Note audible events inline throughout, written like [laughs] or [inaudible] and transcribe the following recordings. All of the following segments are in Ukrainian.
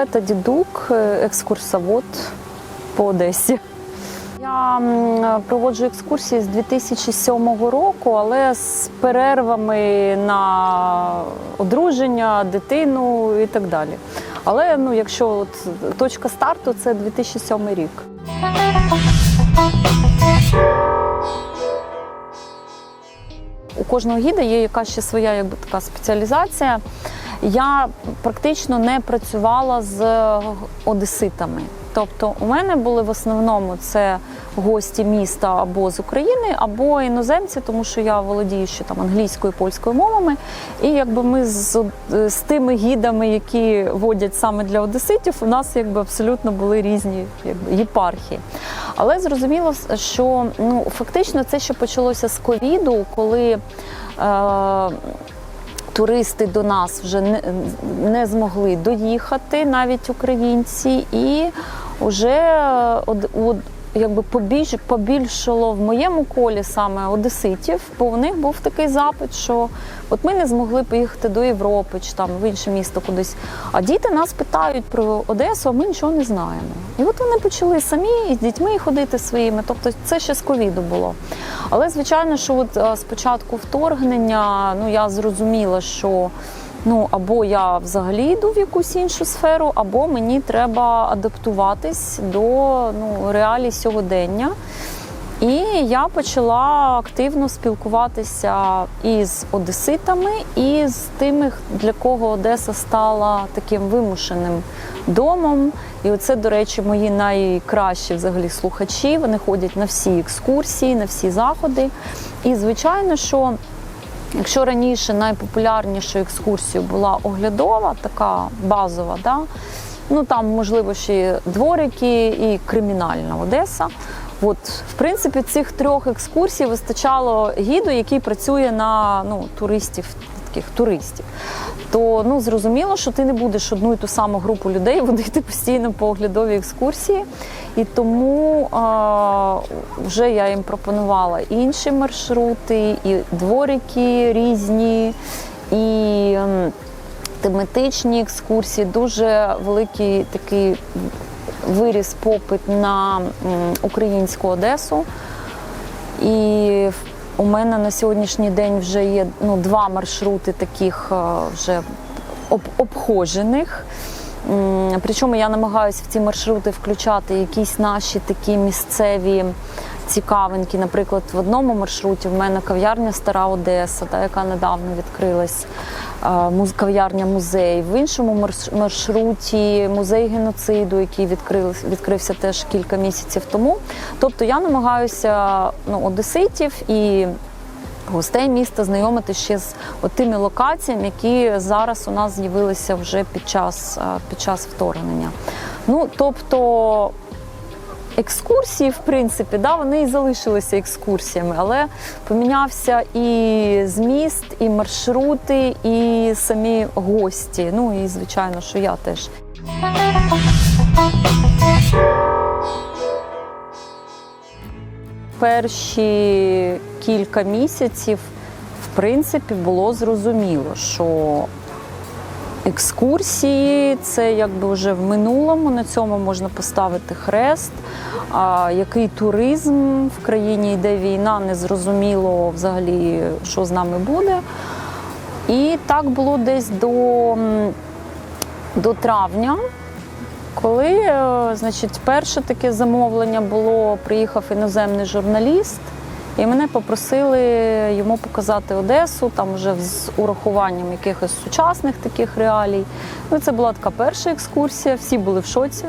Віолетта Дідук, е, екскурсовод по Одесі. Я проводжу екскурсії з 2007 року, але з перервами на одруження, дитину і так далі. Але ну, якщо от точка старту це 2007 рік. У кожного гіда є якась ще своя якби, така спеціалізація. Я практично не працювала з одеситами. Тобто у мене були в основному це гості міста або з України, або іноземці, тому що я володію ще там англійською і польською мовами. І якби ми з, з тими гідами, які водять саме для одеситів, у нас якби абсолютно були різні якби, єпархії. Але зрозуміло, що ну фактично це ще почалося з ковіду, коли. Е, Туристи до нас вже не, не змогли доїхати, навіть українці, і вже якби побільш, побільшало в моєму колі саме одеситів, бо у них був такий запит, що от ми не змогли поїхати до Європи чи там в інше місто кудись. А діти нас питають про Одесу, а ми нічого не знаємо. І от вони почали самі із дітьми ходити своїми. Тобто це ще з ковіду було. Але звичайно, що от е, з початку вторгнення ну я зрозуміла, що ну або я взагалі йду в якусь іншу сферу, або мені треба адаптуватись до ну, реалій сьогодення. І я почала активно спілкуватися і з одеситами, і з тими, для кого Одеса стала таким вимушеним домом. І оце, до речі, мої найкращі взагалі слухачі. Вони ходять на всі екскурсії, на всі заходи. І звичайно, що якщо раніше найпопулярнішою екскурсією була оглядова, така базова, да, ну там можливо ще дворики і кримінальна Одеса. От, в принципі, цих трьох екскурсій вистачало гіду, який працює на ну, туристів, таких туристів. То ну зрозуміло, що ти не будеш одну і ту саму групу людей [laughs] водити постійно по оглядовій екскурсії. І тому а, вже я їм пропонувала інші маршрути, і дворики різні, і ем, тематичні екскурсії. Дуже великий такий виріс попит на українську Одесу. І у мене на сьогоднішній день вже є ну, два маршрути таких вже об, обхожених. Причому я намагаюся в ці маршрути включати якісь наші такі місцеві цікавинки. Наприклад, в одному маршруті в мене кав'ярня Стара Одеса, та, яка недавно відкрилась, е, кав'ярня музей. В іншому марш- маршруті музей геноциду, який відкрився теж кілька місяців тому. Тобто я намагаюся ну, одеситів і гостей міста знайомити ще з тими локаціями, які зараз у нас з'явилися вже під час, е, під час вторгнення. Ну, тобто екскурсії, в принципі, да, вони і залишилися екскурсіями, але помінявся і зміст, і маршрути, і самі гості. Ну і звичайно, що я теж. Перші кілька місяців, в принципі, було зрозуміло, що екскурсії це якби вже в минулому, на цьому можна поставити хрест. А який туризм в країні йде війна, незрозуміло взагалі, що з нами буде. І так було десь до, до травня. Коли е, значить, перше таке замовлення було, приїхав іноземний журналіст, і мене попросили йому показати Одесу, там вже з урахуванням якихось сучасних таких реалій. Ну, це була така перша екскурсія, всі були в шоці.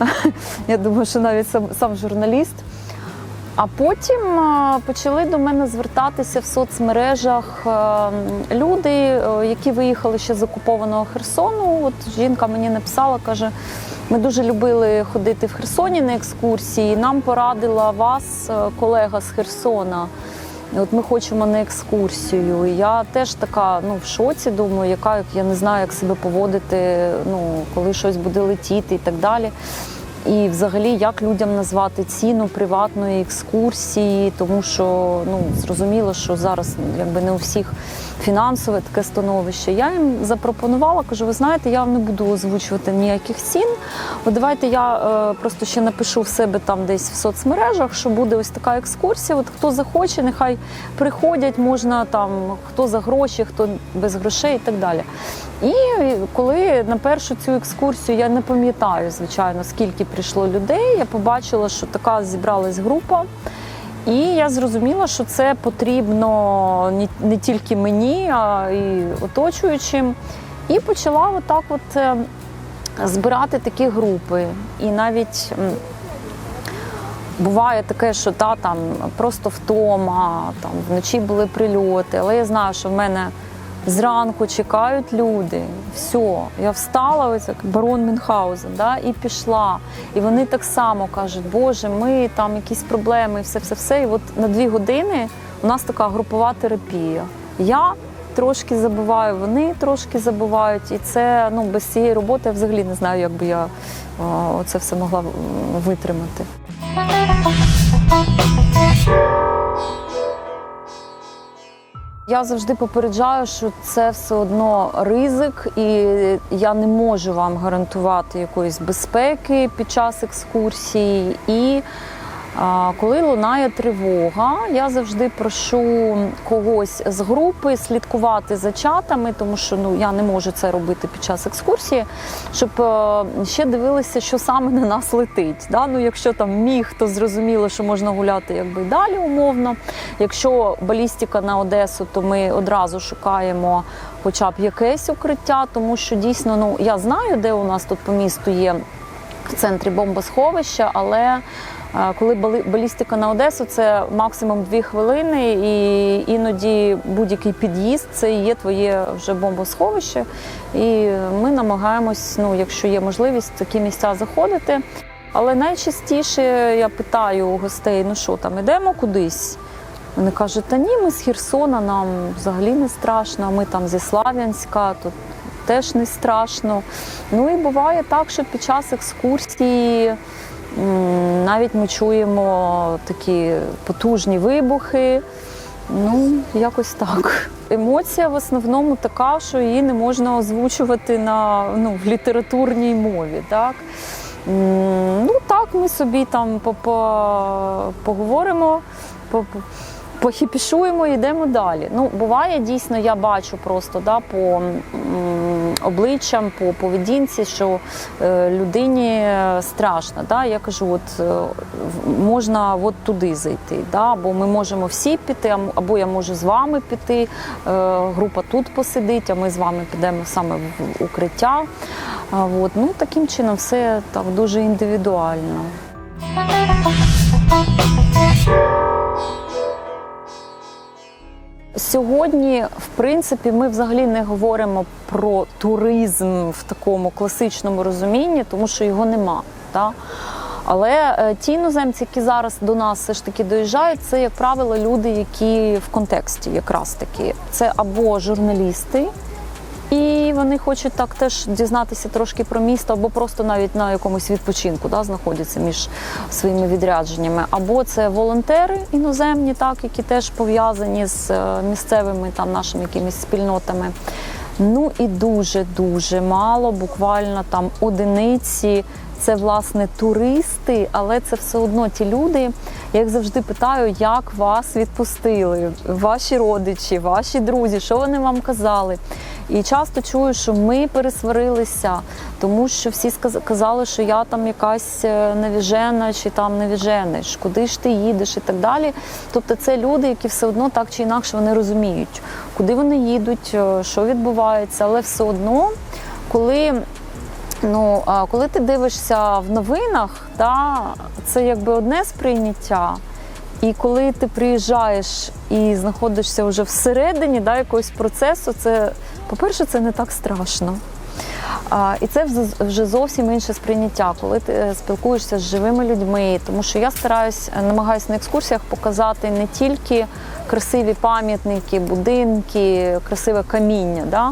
[laughs] Я думаю, що навіть сам, сам журналіст. А потім е, почали до мене звертатися в соцмережах е, люди, е, які виїхали ще з окупованого Херсону. От жінка мені написала, каже: ми дуже любили ходити в Херсоні на екскурсії. Нам порадила вас е, колега з Херсона. От ми хочемо на екскурсію. Я теж така ну, в шоці, думаю, яка я не знаю, як себе поводити, ну, коли щось буде летіти і так далі. І взагалі, як людям назвати ціну приватної екскурсії, тому що ну зрозуміло, що зараз ну, якби не у всіх фінансове таке становище. Я їм запропонувала, кажу, ви знаєте, я вам не буду озвучувати ніяких цін. От давайте я е, просто ще напишу в себе там десь в соцмережах, що буде ось така екскурсія. От хто захоче, нехай приходять, можна там хто за гроші, хто без грошей і так далі. І коли на першу цю екскурсію я не пам'ятаю, звичайно, скільки прийшло людей, я побачила, що така зібралась група. І я зрозуміла, що це потрібно не- тільки мені, а й оточуючим. І почала отак от е, збирати такі групи. І навіть буває таке, що та там просто втома, там вночі були прильоти, але я знаю, що в мене зранку чекають люди. Все, я встала, ось як барон Мюнхгаузен, да, і пішла. І вони так само кажуть, Боже, ми там якісь проблеми, і все, все, все. І от на дві години у нас така групова терапія. Я трошки забуваю, вони трошки забувають. І це ну без цієї роботи я взагалі не знаю, як би я це все могла витримати. Я завжди попереджаю, що це все одно ризик, і я не можу вам гарантувати якоїсь безпеки під час екскурсії. І коли лунає тривога, я завжди прошу когось з групи слідкувати за чатами, тому що ну я не можу це робити під час екскурсії, щоб е, ще дивилися, що саме на нас летить. Да? Ну, якщо там міг, то зрозуміло, що можна гуляти якби далі умовно. Якщо балістика на Одесу, то ми одразу шукаємо хоча б якесь укриття, тому що дійсно ну я знаю, де у нас тут по місту є в центрі бомбосховища, але коли балістика на Одесу, це максимум дві хвилини, і іноді будь-який під'їзд це є твоє вже бомбосховище. І ми намагаємось, ну, якщо є можливість, в такі місця заходити. Але найчастіше я питаю у гостей: ну що там, ідемо кудись? Вони кажуть, та ні, ми з Херсона, нам взагалі не страшно, ми там зі Слав'янська, тут теж не страшно. Ну і буває так, що під час екскурсії навіть ми чуємо такі потужні вибухи. Ну, якось так. Емоція в основному така, що її не можна озвучувати на ну, в літературній мові. Так? Ну так, ми собі там по- по- поговоримо, по- по- похіпішуємо і йдемо далі. Ну, буває дійсно, я бачу просто да, по м, обличчям, по поведінці, що е, людині страшно. Да? Я кажу, от е, можна от туди зайти, да? або ми можемо всі піти, або я можу з вами піти. Е, група тут посидить, а ми з вами підемо саме в укриття. А, От, ну, таким чином все так дуже індивідуально. Сьогодні, в принципі, ми взагалі не говоримо про туризм в такому класичному розумінні, тому що його нема. Та? Але е, ті іноземці, які зараз до нас все ж таки доїжджають, це, як правило, люди, які в контексті якраз таки. Це або журналісти, вони хочуть так теж дізнатися трошки про місто, або просто навіть на якомусь відпочинку да, знаходяться між своїми відрядженнями. Або це волонтери іноземні, так, які теж пов'язані з е, місцевими там нашими якимись спільнотами. Ну і дуже дуже мало, буквально там одиниці. Це власне туристи, але це все одно ті люди. Я їх завжди питаю, як вас відпустили, ваші родичі, ваші друзі, що вони вам казали. І часто чую, що ми пересварилися, тому що всі сказ- казали, що я там якась е, невіжена чи там невіжениш, куди ж ти їдеш і так далі. Тобто це люди, які все одно так чи інакше вони розуміють, куди вони їдуть, е, що відбувається, але все одно, коли Ну, коли ти дивишся в новинах, та, це якби одне сприйняття. І коли ти приїжджаєш і знаходишся вже всередині да, якогось процесу, це, по-перше, це не так страшно. І це вже зовсім інше сприйняття, коли ти е, спілкуєшся з живими людьми. Тому що я стараюсь, е, намагаюся на екскурсіях показати не тільки красиві пам'ятники, будинки, красиве каміння. Да?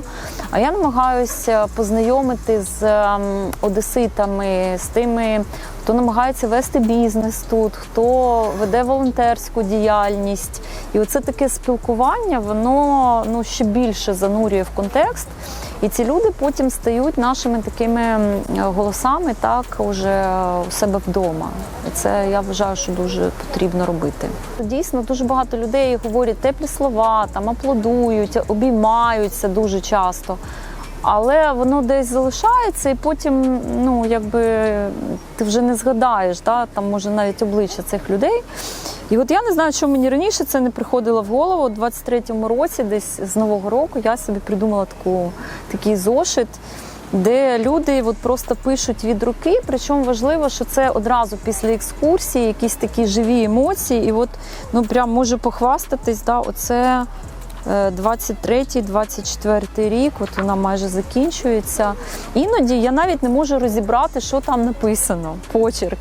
А я намагаюся познайомити з ем, одеситами, з тими, хто намагається вести бізнес тут, хто веде волонтерську діяльність. І оце таке спілкування, воно ну, ще більше занурює в контекст. І ці люди потім стають нашими такими голосами, так уже у себе вдома. І це я вважаю, що дуже потрібно робити. Дійсно, дуже багато людей говорять теплі слова, там аплодують, обіймаються дуже часто. Але воно десь залишається, і потім, ну якби ти вже не згадаєш, да? там може навіть обличчя цих людей. І от я не знаю, що мені раніше це не приходило в голову. У 23-му році, десь з Нового року, я собі придумала таку, такий зошит, де люди от просто пишуть від руки. Причому важливо, що це одразу після екскурсії, якісь такі живі емоції. І от ну прям можу похвастатись, да, оце. 23-24 рік, от вона майже закінчується. Іноді я навіть не можу розібрати, що там написано, почерк.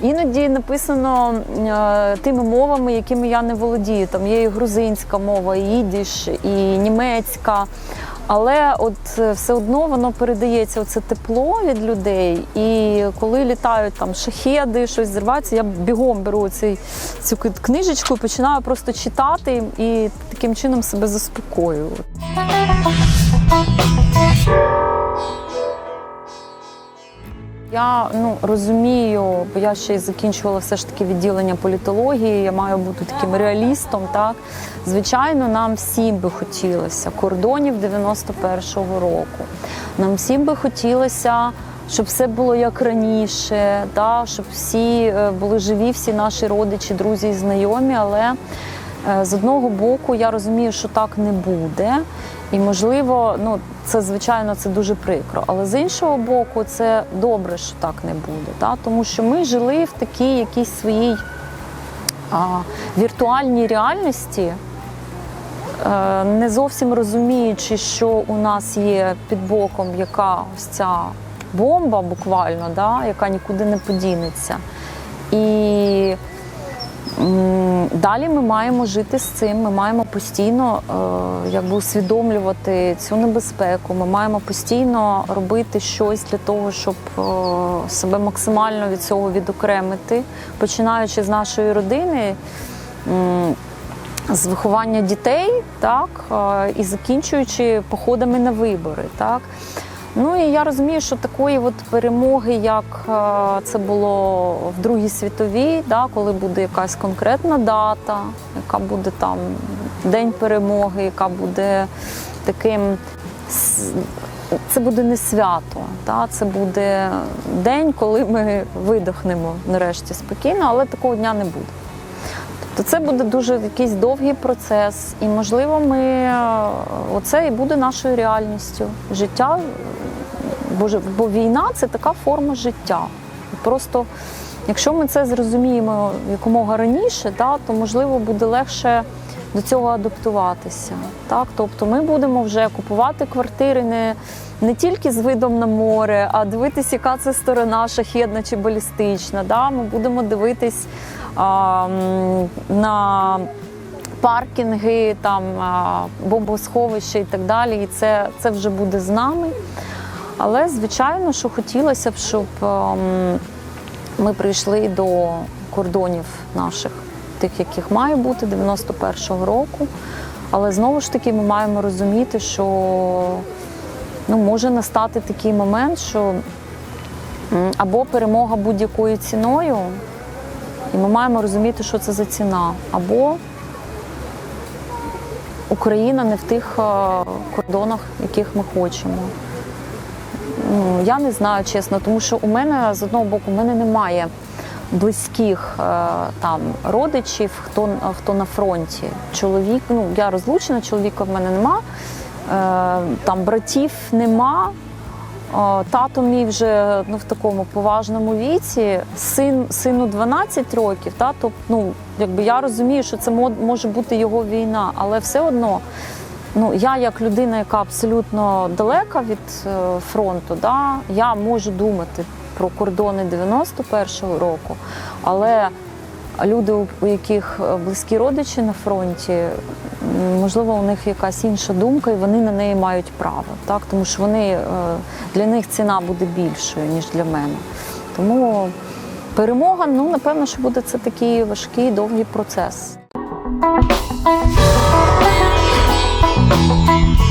Іноді написано е, тими мовами, якими я не володію. Там є і грузинська мова, і їдиш, і німецька. Але от е, все одно воно передається оце тепло від людей. І коли літають там шахеди, щось зривається, я бігом беру цей, цю книжечку і починаю просто читати і таким чином себе заспокоюю. Я ну розумію, бо я ще й закінчувала все ж таки відділення політології. Я маю бути таким реалістом. Так звичайно, нам всім би хотілося кордонів 91-го року. Нам всім би хотілося, щоб все було як раніше, да, щоб всі е, були живі, всі наші родичі, друзі і знайомі. Але е, з одного боку я розумію, що так не буде. І можливо, ну це звичайно це дуже прикро. Але з іншого боку, це добре, що так не буде. Та? Тому що ми жили в такій якійсь своїй а, віртуальній реальності, е, не зовсім розуміючи, що у нас є під боком яка ось ця бомба, буквально, да? яка нікуди не подінеться. І Далі ми маємо жити з цим. Ми маємо постійно е, якби усвідомлювати цю небезпеку. Ми маємо постійно робити щось для того, щоб е, себе максимально від цього відокремити, починаючи з нашої родини. З виховання дітей, так е, і закінчуючи походами на вибори, так. Ну і я розумію, що такої от перемоги, як е, це було в Другій світовій, да, коли буде якась конкретна дата, яка буде там день перемоги, яка буде таким. Це буде не свято, та, це буде день, коли ми видохнемо нарешті спокійно, але такого дня не буде. Тобто це буде дуже якийсь довгий процес, і можливо, ми е, оце і буде нашою реальністю життя. Бо, бо війна це така форма життя. Просто якщо ми це зрозуміємо якомога раніше, та, то можливо буде легше до цього адаптуватися. Так? Тобто ми будемо вже купувати квартири не, не тільки з видом на море, а дивитись, яка це сторона шахедна чи балістична. Да? Ми будемо дивитись а, на паркінги, там, а, бомбосховища і так далі. І це, це вже буде з нами. Але, звичайно, що хотілося б, щоб ем, ми прийшли до кордонів наших, тих, яких має бути 91-го року. Але знову ж таки ми маємо розуміти, що ну, може настати такий момент, що або перемога будь-якою ціною, і ми маємо розуміти, що це за ціна, або Україна не в тих кордонах, яких ми хочемо. Я не знаю, чесно, тому що у мене з одного боку в мене немає близьких е, там родичів, хто, хто на фронті. Чоловік, ну я розлучена, чоловіка в мене нема, е, там братів нема. Е, Тато мій вже ну, в такому поважному віці, син, сину 12 років, та, тобто, ну, якби я розумію, що це може бути його війна, але все одно ну, я як людина, яка абсолютно далека від е, фронту, да, я можу думати про кордони 91-го року, але люди, у- яких е, близькі родичі на фронті, можливо, у них якась інша думка, і вони на неї мають право, так? тому що вони, е, для них ціна буде більшою, ніж для мене. Тому перемога, ну, напевно, що буде це такий важкий, довгий процес. Thank you.